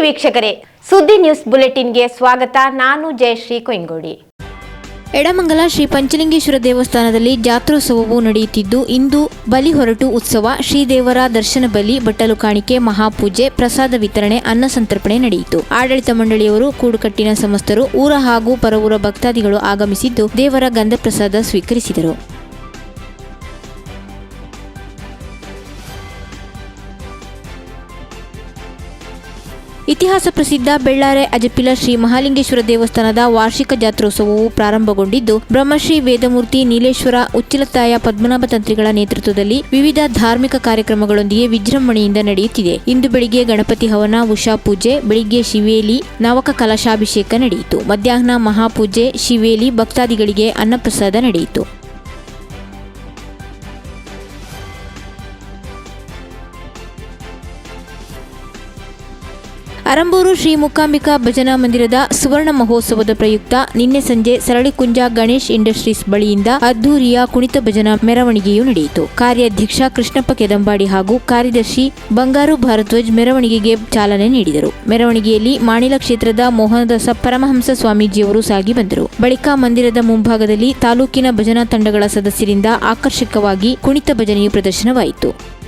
ವೀಕ್ಷಕರೇ. ಸುದ್ದಿ ನ್ಯೂಸ್ ಬುಲೆಟಿನ್ಗೆ ಸ್ವಾಗತ. ನಾನು ಜಯಶ್ರೀ ಕೊಯ್ಗೋಡಿ ಎಡಮಂಗಲ ಶ್ರೀ ಪಂಚಲಿಂಗೇಶ್ವರ ದೇವಸ್ಥಾನದಲ್ಲಿ ಜಾತ್ರೋತ್ಸವವು ನಡೆಯುತ್ತಿದ್ದು, ಇಂದು ಬಲಿ ಹೊರಟು ಉತ್ಸವ ಶ್ರೀದೇವರ ದರ್ಶನ ಬಲಿ ಬಟ್ಟಲು ಕಾಣಿಕೆ ಮಹಾಪೂಜೆ ಪ್ರಸಾದ ವಿತರಣೆ ಅನ್ನ ಸಂತರ್ಪಣೆ ನಡೆಯಿತು. ಆಡಳಿತ ಮಂಡಳಿಯವರು ಕೂಡುಕಟ್ಟಿನ ಸಮಸ್ತರು ಊರ ಹಾಗೂ ಪರವೂರ ಭಕ್ತಾದಿಗಳು ಆಗಮಿಸಿದ್ದು ದೇವರ ಗಂಧ ಪ್ರಸಾದ ಸ್ವೀಕರಿಸಿದರು. ಇತಿಹಾಸ ಪ್ರಸಿದ್ಧ ಬೆಳ್ಳಾರೆ ಅಜಪಿಲ ಶ್ರೀ ಮಹಾಲಿಂಗೇಶ್ವರ ದೇವಸ್ಥಾನದ ವಾರ್ಷಿಕ ಜಾತ್ರೋತ್ಸವವು ಪ್ರಾರಂಭಗೊಂಡಿದ್ದು, ಬ್ರಹ್ಮಶ್ರೀ ವೇದಮೂರ್ತಿ ನೀಲೇಶ್ವರ, ಉಚ್ಚಿಲತಾಯ ಪದ್ಮನಾಭ ತಂತ್ರಿಗಳ ನೇತೃತ್ವದಲ್ಲಿ ವಿವಿಧ ಧಾರ್ಮಿಕ ಕಾರ್ಯಕ್ರಮಗಳೊಂದಿಗೆ ವಿಜೃಂಭಣೆಯಿಂದ ನಡೆಯುತ್ತಿದೆ. ಇಂದು ಬೆಳಿಗ್ಗೆ ಗಣಪತಿ ಹವನ, ಉಷಾ ಪೂಜೆ, ಬೆಳಿಗ್ಗೆ ಶಿವೇಲಿ, ನವಕ ಕಲಶಾಭಿಷೇಕ ನಡೆಯಿತು. ಮಧ್ಯಾಹ್ನ ಮಹಾಪೂಜೆ ಶಿವೇಲಿ ಭಕ್ತಾದಿಗಳಿಗೆ ಅನ್ನಪ್ರಸಾದ ನಡೆಯಿತು. ಅರಂಬೂರು ಶ್ರೀ ಮುಕ್ಕಾಂಬಿಕಾ ಭಜನಾ ಮಂದಿರದ ಸುವರ್ಣ ಮಹೋತ್ಸವದ ಪ್ರಯುಕ್ತ ನಿನ್ನೆ ಸಂಜೆ ಸರಳಿಕುಂಜ ಗಣೇಶ್ ಇಂಡಸ್ಟ್ರೀಸ್ ಬಳಿಯಿಂದ ಅದ್ದೂರಿಯ ಕುಣಿತ ಭಜನಾ ಮೆರವಣಿಗೆಯು ನಡೆಯಿತು. ಕಾರ್ಯಾಧ್ಯಕ್ಷ ಕೃಷ್ಣಪ್ಪ ಕೆದಂಬಾಡಿ ಹಾಗೂ ಕಾರ್ಯದರ್ಶಿ ಬಂಗಾರು ಭಾರದ್ವಾಜ್ ಮೆರವಣಿಗೆಗೆ ಚಾಲನೆ ನೀಡಿದರು. ಮೆರವಣಿಗೆಯಲ್ಲಿ ಮಾಣಿಲ ಕ್ಷೇತ್ರದ ಮೋಹನದಾಸ ಪರಮಹಂಸ ಸ್ವಾಮೀಜಿಯವರು ಸಾಗಿ ಬಂದರು. ಬಳಿಕ ಮಂದಿರದ ಮುಂಭಾಗದಲ್ಲಿ ತಾಲೂಕಿನ ಭಜನಾ ತಂಡಗಳ ಸದಸ್ಯರಿಂದ ಆಕರ್ಷಕವಾಗಿ ಕುಣಿತ ಭಜನೆಯು ಪ್ರದರ್ಶನವಾಯಿತು.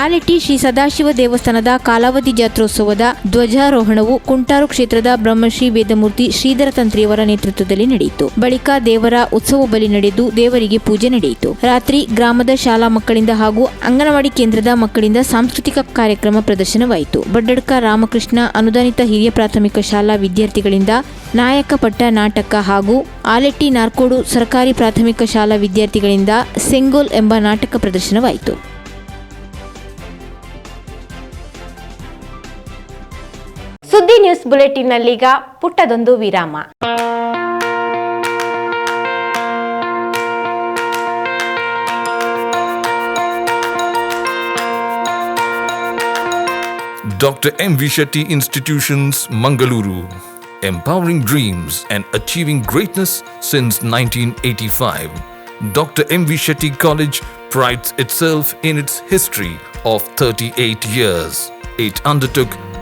ಆಲೆಟ್ಟಿ ಶ್ರೀ ಸದಾಶಿವ ದೇವಸ್ಥಾನದ ಕಾಲಾವಧಿ ಜಾತ್ರೋತ್ಸವದ ಧ್ವಜಾರೋಹಣವು ಕುಂಟಾರು ಕ್ಷೇತ್ರದ ಬ್ರಹ್ಮಶ್ರೀ ವೇದಮೂರ್ತಿ ಶ್ರೀಧರ ತಂತ್ರಿಯವರ ನೇತೃತ್ವದಲ್ಲಿ ನಡೆಯಿತು. ಬಳಿಕ ದೇವರ ಉತ್ಸವ ಬಲಿ ನಡೆದು ದೇವರಿಗೆ ಪೂಜೆ ನಡೆಯಿತು. ರಾತ್ರಿ ಗ್ರಾಮದ ಶಾಲಾ ಮಕ್ಕಳಿಂದ ಹಾಗೂ ಅಂಗನವಾಡಿ ಕೇಂದ್ರದ ಮಕ್ಕಳಿಂದ ಸಾಂಸ್ಕೃತಿಕ ಕಾರ್ಯಕ್ರಮ ಪ್ರದರ್ಶನವಾಯಿತು. ಬಡ್ಡಡ್ಕ ರಾಮಕೃಷ್ಣ ಅನುದಾನಿತ ಹಿರಿಯ ಪ್ರಾಥಮಿಕ ಶಾಲಾ ವಿದ್ಯಾರ್ಥಿಗಳಿಂದ ನಾಯಕ ಪಟ್ಟ ನಾಟಕ ಹಾಗೂ ಆಲೆಟ್ಟಿ ನಾರ್ಕೋಡು ಸರ್ಕಾರಿ ಪ್ರಾಥಮಿಕ ಶಾಲಾ ವಿದ್ಯಾರ್ಥಿಗಳಿಂದ ಸೆಂಗೋಲ್ ಎಂಬ ನಾಟಕ ಪ್ರದರ್ಶನವಾಯಿತು. ಸುದ್ದಿ ನ್ಯೂಸ್ ಬುಲೆಟಿನ್ನಲ್ಲೀಗ ಪುಟ್ಟದೊಂದು ವಿರಾಮ Dr. M. V. Shetty Institutions, Mangaluru. Empowering dreams and achieving greatness since 1985. Dr. M. V. Shetty College prides itself in its history of 38 years. It undertook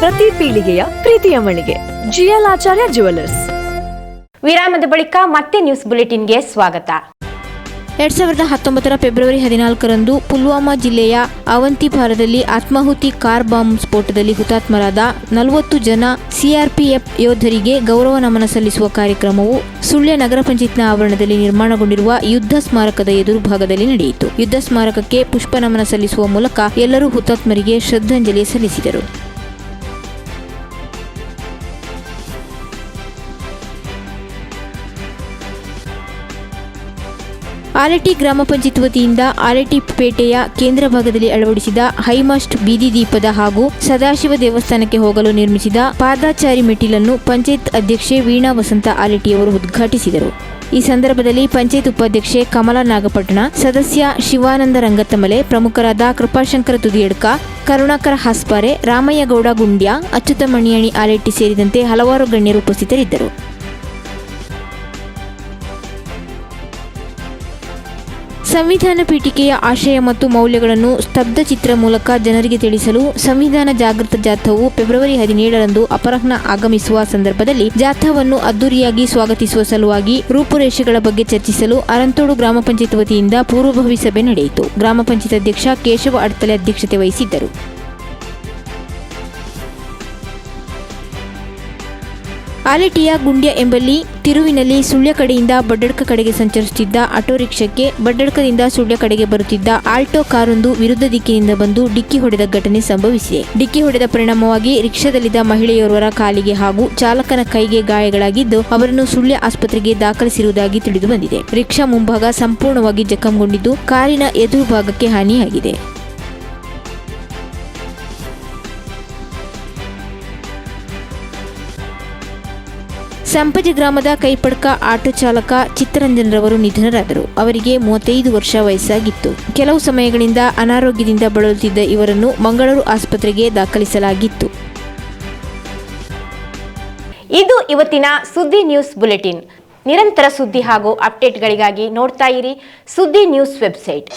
ಪ್ರತಿ ಪೀಳಿಗೆಯ ಪ್ರೀತಿಯ ಮಳಿಗೆ. ಜಿಎಲ್ ಆಚಾರ್ಯ ಜುವೆಲ್ಲರ್ಸ್ ವಿರಾಮದ ಬಳಿಕ ಮತ್ತೆ ನ್ಯೂಸ್ ಬುಲೆಟಿನ್ಗೆ ಸ್ವಾಗತ. ಎರಡ್ ಸಾವಿರದ ಹತ್ತೊಂಬತ್ತರ ಫೆಬ್ರವರಿ ಹದಿನಾಲ್ಕರಂದು ಪುಲ್ವಾಮಾ ಜಿಲ್ಲೆಯ ಅವಂತಿಪಾರದಲ್ಲಿ ಆತ್ಮಾಹುತಿ ಕಾರ್ ಬಾಂಬ್ ಸ್ಫೋಟದಲ್ಲಿ ಹುತಾತ್ಮರಾದ ನಲವತ್ತು ಜನ ಸಿಆರ್ಪಿಎಫ್ ಯೋಧರಿಗೆ ಗೌರವ ನಮನ ಸಲ್ಲಿಸುವ ಕಾರ್ಯಕ್ರಮವು ಸುಳ್ಯ ನಗರ ಪಂಚಾಯತ್ನ ಆವರಣದಲ್ಲಿ ನಿರ್ಮಾಣಗೊಂಡಿರುವ ಯುದ್ಧ ಸ್ಮಾರಕದ ಎದುರು ಭಾಗದಲ್ಲಿ ನಡೆಯಿತು. ಯುದ್ಧ ಸ್ಮಾರಕಕ್ಕೆ ಪುಷ್ಪ ನಮನ ಸಲ್ಲಿಸುವ ಮೂಲಕ ಎಲ್ಲರೂ ಹುತಾತ್ಮರಿಗೆ ಶ್ರದ್ಧಾಂಜಲಿ ಸಲ್ಲಿಸಿದರು. ಆಲಟಿ ಗ್ರಾಮ ಪಂಚಾಯತ್ ವತಿಯಿಂದ ಆರಟಿ ಪೇಟೆಯ ಕೇಂದ್ರ ಭಾಗದಲ್ಲಿ ಅಳವಡಿಸಿದ ಹೈಮಾಸ್ಟ್ ಬೀದಿ ದೀಪದ ಹಾಗೂ ಸದಾಶಿವ ದೇವಸ್ಥಾನಕ್ಕೆ ಹೋಗಲು ನಿರ್ಮಿಸಿದ ಪಾದಾಚಾರಿ ಮೆಟ್ಟಿಲನ್ನು ಪಂಚಾಯತ್ ಅಧ್ಯಕ್ಷೆ ವೀಣಾ ವಸಂತ ಆಲಟಿಯವರು ಉದ್ಘಾಟಿಸಿದರು. ಈ ಸಂದರ್ಭದಲ್ಲಿ ಪಂಚಾಯತ್ ಉಪಾಧ್ಯಕ್ಷೆ ಕಮಲಾ ನಾಗಪಟ್ಟಣ, ಸದಸ್ಯ ಶಿವಾನಂದ ರಂಗತ್ತಮಲೆ, ಪ್ರಮುಖರಾದ ಕೃಪಾಶಂಕರ ತುದಿಯಡ್ಕ, ಕರುಣಾಕರ ಹಾಸ್ಪಾರೆ, ರಾಮಯ್ಯಗೌಡ ಗುಂಡ್ಯ, ಅಚ್ಯುತ ಮಣಿಯಣಿ ಆಲೆಟ್ಟಿ ಸೇರಿದಂತೆ ಹಲವಾರು ಗಣ್ಯರು ಉಪಸ್ಥಿತರಿದ್ದರು. ಸಂವಿಧಾನ ಪೀಠಿಕೆಯ ಆಶಯ ಮತ್ತು ಮೌಲ್ಯಗಳನ್ನು ಸ್ತಬ್ಧ ಚಿತ್ರ ಮೂಲಕ ಜನರಿಗೆ ತಿಳಿಸಲು ಸಂವಿಧಾನ ಜಾಗೃತ ಜಾಥಾವು ಫೆಬ್ರವರಿ ಹದಿನೇಳರಂದು ಅಪರಾಹ್ನ ಆಗಮಿಸುವ ಸಂದರ್ಭದಲ್ಲಿ ಜಾಥಾವನ್ನು ಅದ್ದೂರಿಯಾಗಿ ಸ್ವಾಗತಿಸುವ ಸಲುವಾಗಿ ರೂಪುರೇಷೆಗಳ ಬಗ್ಗೆ ಚರ್ಚಿಸಲು ಅರಂತೋಡು ಗ್ರಾಮ ಪಂಚಾಯತ್ ವತಿಯಿಂದ ಪೂರ್ವಭಾವಿ ಸಭೆ ನಡೆಯಿತು. ಗ್ರಾಮ ಪಂಚಾಯತ್ ಅಧ್ಯಕ್ಷ ಕೇಶವ ಅಡ್ತಲೆ ಅಧ್ಯಕ್ಷತೆ ವಹಿಸಿದ್ದರು. ಆಲೆಟಿಯ ಗುಂಡ್ಯ ಎಂಬಲ್ಲಿ ತಿರುವಿನಲ್ಲಿ ಸುಳ್ಯ ಕಡೆಯಿಂದ ಬಡ್ಡಡ್ಕ ಕಡೆಗೆ ಸಂಚರಿಸುತ್ತಿದ್ದ ಆಟೋ ರಿಕ್ಷಾಕ್ಕೆ ಬಡ್ಡಡ್ಕದಿಂದ ಸುಳ್ಯ ಕಡೆಗೆ ಬರುತ್ತಿದ್ದ ಆಲ್ಟೋ ಕಾರೊಂದು ವಿರುದ್ಧ ದಿಕ್ಕಿನಿಂದ ಬಂದು ಡಿಕ್ಕಿ ಹೊಡೆದ ಘಟನೆ ಸಂಭವಿಸಿದೆ. ಡಿಕ್ಕಿ ಹೊಡೆದ ಪರಿಣಾಮವಾಗಿ ರಿಕ್ಷಾದಲ್ಲಿದ್ದ ಮಹಿಳೆಯೋರ್ವರ ಕಾಲಿಗೆ ಹಾಗೂ ಚಾಲಕನ ಕೈಗೆ ಗಾಯಗಳಾಗಿದ್ದು, ಅವರನ್ನು ಸುಳ್ಯ ಆಸ್ಪತ್ರೆಗೆ ದಾಖಲಿಸಿರುವುದಾಗಿ ತಿಳಿದುಬಂದಿದೆ ರಿಕ್ಷಾ ಮುಂಭಾಗ ಸಂಪೂರ್ಣವಾಗಿ ಜಖಂಗೊಂಡಿದ್ದು, ಕಾರಿನ ಎದುರು ಭಾಗಕ್ಕೆ ಹಾನಿಯಾಗಿದೆ. ಸಂಪಜಿ ಗ್ರಾಮದ ಕೈಪಡ್ಕ ಆಟೋ ಚಾಲಕ ಚಿತ್ತರಂಜನ್ರವರು ನಿಧನರಾದರು. ಅವರಿಗೆ ಮೂವತ್ತೈದು ವರ್ಷ ವಯಸ್ಸಾಗಿತ್ತು. ಕೆಲವು ಸಮಯಗಳಿಂದ ಅನಾರೋಗ್ಯದಿಂದ ಬಳಲುತ್ತಿದ್ದ ಇವರನ್ನು ಮಂಗಳೂರು ಆಸ್ಪತ್ರೆಗೆ ದಾಖಲಿಸಲಾಗಿತ್ತು. ಇದು ಇವತ್ತಿನ ಸುದ್ದಿ ನ್ಯೂಸ್ ಬುಲೆಟಿನ್. ನಿರಂತರ ಸುದ್ದಿ ಹಾಗೂ ಅಪ್ಡೇಟ್ಗಳಿಗಾಗಿ ನೋಡ್ತಾ ಇರಿ ಸುದ್ದಿ ನ್ಯೂಸ್ ವೆಬ್ಸೈಟ್.